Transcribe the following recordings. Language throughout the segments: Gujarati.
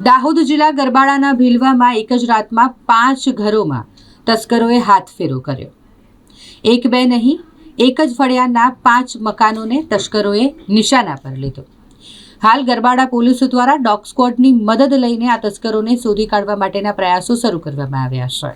દાહોદ જિલ્લા ગરબાડાના ભીલવામાં એક જ રાતમાં પાંચ ઘરોમાં તસ્કરોએ હાથફેરો કર્યો. એક બે નહીં, એક જ ફળિયાના પાંચ મકાનોને તસ્કરોએ નિશાના પર લીધો. હાલ ગરબાડા પોલીસ દ્વારા ડોગ સ્ક્વોડની મદદ લઈને આ તસ્કરોને શોધી કાઢવા માટેના પ્રયાસો શરૂ કરવામાં આવ્યા છે.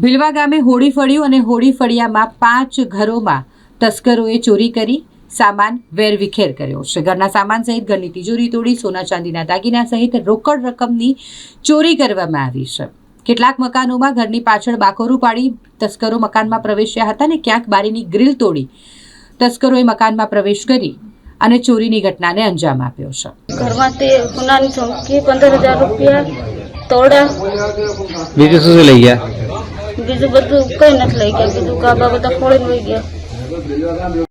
ભીલવા ગામે હોળી ફળિયું અને હોળી ફળિયામાં પાંચ ઘરોમાં તસ્કરોએ ચોરી કરી સામાન વેરવિખેર કર્યો. છે ઘરના સામાન સહિત ઘરની તિજોરી તોડી સોના ચાંદીના દાગીના સહિત રોકડ રકમની ચોરી કરવામાં આવી છે. કેટલાક મકાનોમાં ઘરની પાછળ બાકોરું પાડી તસ્કરો મકાનમાં પ્રવેશ્યા હતા ને ક્યાંક બારીની ગ્રીલ તોડી તસ્કરોએ મકાનમાં પ્રવેશ કરી અને ચોરીની ઘટનાને અંજામ આપ્યો છે. ઘરમાંથી સોનાની ચમકી પંદર હજાર રૂપિયા તોડા. બીજું શું શું લઈ ગયા? બીજું બધું કઈ નથી લઈ ગયા. બીજું કાબા બધા ફોડીને વહી ગયા.